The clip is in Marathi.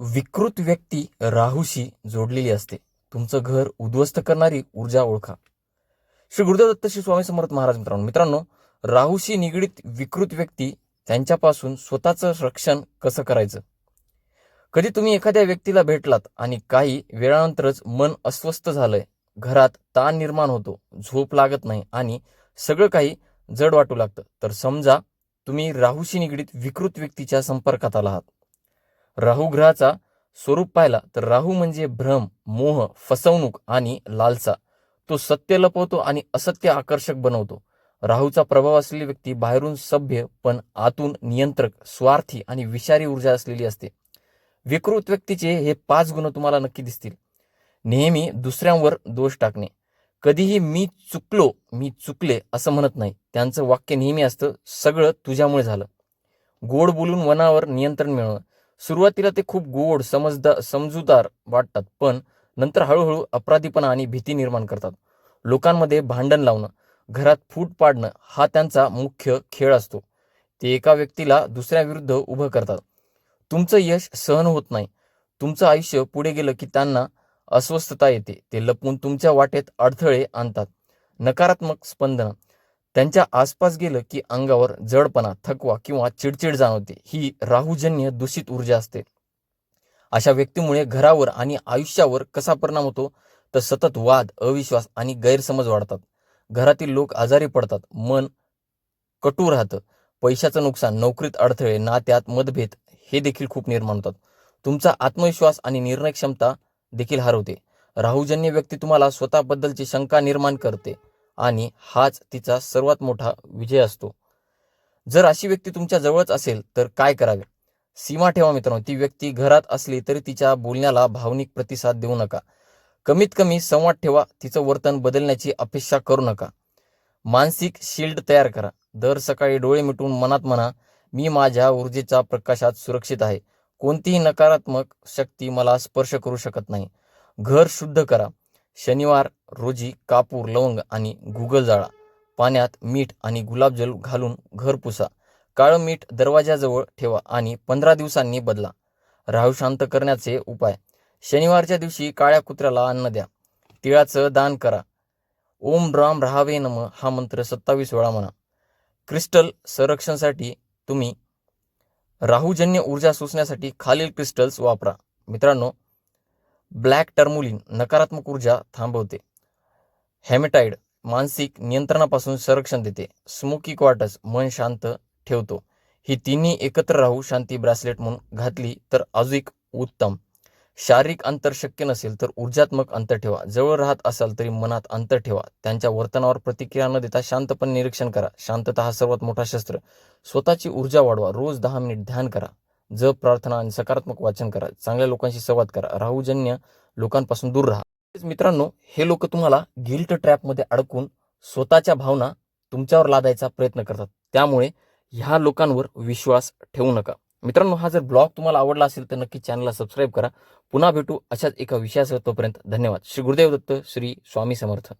विकृत व्यक्ती राहूशी जोडलेली असते. तुमचं घर उद्ध्वस्त करणारी ऊर्जा ओळखा. श्री गुरुदेव दत्त श्री स्वामी समर्थ महाराज मित्रांनो मित्रांनो राहूशी निगडीत विकृत व्यक्ती त्यांच्यापासून स्वतःचं रक्षण कसं करायचं? कधी तुम्ही एखाद्या व्यक्तीला भेटलात आणि काही वेळानंतरच मन अस्वस्थ झालंय घरात ताण निर्माण होतो झोप लागत नाही आणि सगळं काही जड वाटू लागतं तर समजा तुम्ही राहूशी निगडीत विकृत व्यक्तीच्या संपर्कात आला आहात राहू ग्रहाचा स्वरूप पाहिला तर राहू म्हणजे भ्रम मोह फसवणूक आणि लालसा. तो सत्य लपवतो आणि असत्य आकर्षक बनवतो. राहूचा प्रभाव असलेली व्यक्ती बाहेरून सभ्य पण आतून नियंत्रक स्वार्थी आणि विषारी ऊर्जा असलेली असते. विकृत व्यक्तीचे हे पाच गुण तुम्हाला नक्की दिसतील. नेहमी दुसऱ्यांवर दोष टाकणे. कधीही मी चुकलो मी चुकले असं म्हणत नाही. त्यांचं वाक्य नेहमी असतं सगळं तुझ्यामुळे झालं. गोड बोलून मनावर नियंत्रण मिळवणं. सुरुवातीला ते खूप गोड समजदार समजूदार वाटतात पण नंतर हळूहळू अपराधीपणा आणि भीती निर्माण करतात. लोकांमध्ये भांडण लावणं घरात फूट पाडणं हा त्यांचा मुख्य खेळ असतो. ते एका व्यक्तीला दुसऱ्याविरुद्ध उभं करतात. तुमचं यश सहन होत नाही. तुमचं आयुष्य पुढे गेलं की त्यांना अस्वस्थता येते. ते लपवून तुमच्या वाटेत अडथळे आणतात. नकारात्मक स्पंदनं त्यांच्या आसपास गेलं की अंगावर जडपणा थकवा किंवा चिडचिड जाणवते. ही राहुजन्य दूषित ऊर्जा असते. अशा व्यक्तीमुळे घरावर आणि आयुष्यावर कसा परिणाम होतो? तर सतत वाद अविश्वास आणि गैरसमज वाढतात. घरातील लोक आजारी पडतात. मन कटू राहतं. पैशाचं नुकसान नोकरीत अडथळे नात्यात मतभेद हे देखील खूप निर्माण होतात. तुमचा आत्मविश्वास आणि निर्णय क्षमता देखील हरवते. राहुजन्य व्यक्ती तुम्हाला स्वतःबद्दलची शंका निर्माण करते. आणि हाच तिचा सर्वात मोठा विजय असतो. जर अशी व्यक्ती तुमच्या जवळच असेल तर काय करावे? सीमा ठेवा मित्रांनो ती व्यक्ती घरात असली तरी तिच्या बोलण्याला भावनिक प्रतिसाद देऊ नका. कमीत कमी संवाद ठेवा तिचं वर्तन बदलण्याची अपेक्षा करू नका. मानसिक शिल्ड तयार करा. दर सकाळी डोळे मिटून मनात म्हणा मी माझ्या ऊर्जेच्या प्रकाशात सुरक्षित आहे. कोणतीही नकारात्मक शक्ती मला स्पर्श करू शकत नाही. घर शुद्ध करा. शनिवार रोजी कापूर लवंग आणि गुगल जाळा पाण्यात मीठ आणि गुलाबजल घालून घर पुसा. काळं मीठ दरवाजाजवळ ठेवा आणि पंधरा दिवसांनी बदला. राहू शांत करण्याचे उपाय. शनिवारच्या दिवशी काळ्या कुत्र्याला अन्न द्या. तिळाचं दान करा. ओम राम राहावे नम हा मंत्र सत्तावीस वेळा म्हणा. क्रिस्टल संरक्षणसाठी तुम्ही राहुजन्य ऊर्जा सोसण्यासाठी खालील क्रिस्टल्स वापरा. मित्रांनो ब्लॅक टर्मुलिन नकारात्मक ऊर्जा थांबवते. हॅमेटाईड मानसिक नियंत्रणापासून संरक्षण देते. स्मोकी क्वार्टस मन शांत ठेवतो. ही तिन्ही एकत्र राहू शांती ब्रासलेट म्हणून घातली तर अजून उत्तम. शारीरिक अंतर शक्य नसेल तर ऊर्जात्मक अंतर ठेवा. जवळ राहत असाल तरी मनात अंतर ठेवा. त्यांच्या वर्तनावर प्रतिक्रिया न देता शांतपणे निरीक्षण करा. शांतता हा सर्वात मोठा शस्त्र. स्वतःची ऊर्जा वाढवा. रोज दहा मिनिट ध्यान करा. जप प्रार्थना आणि सकारात्मक वाचन करा. चांगल्या लोकांशी संवाद करा. राहूजन्य लोकांपासून दूर राहा. मित्रांनो हे लोक तुम्हाला गिल्ट ट्रॅपमध्ये अडकून स्वतःच्या भावना तुमच्यावर लादायचा प्रयत्न करतात. त्यामुळे ह्या लोकांवर विश्वास ठेवू नका. मित्रांनो हा जर ब्लॉग तुम्हाला आवडला असेल तर नक्की चॅनलला सबस्क्राईब करा. पुन्हा भेटू अशाच एका विषयासह तोपर्यंत धन्यवाद. श्री गुरुदेव दत्त श्री स्वामी समर्थ.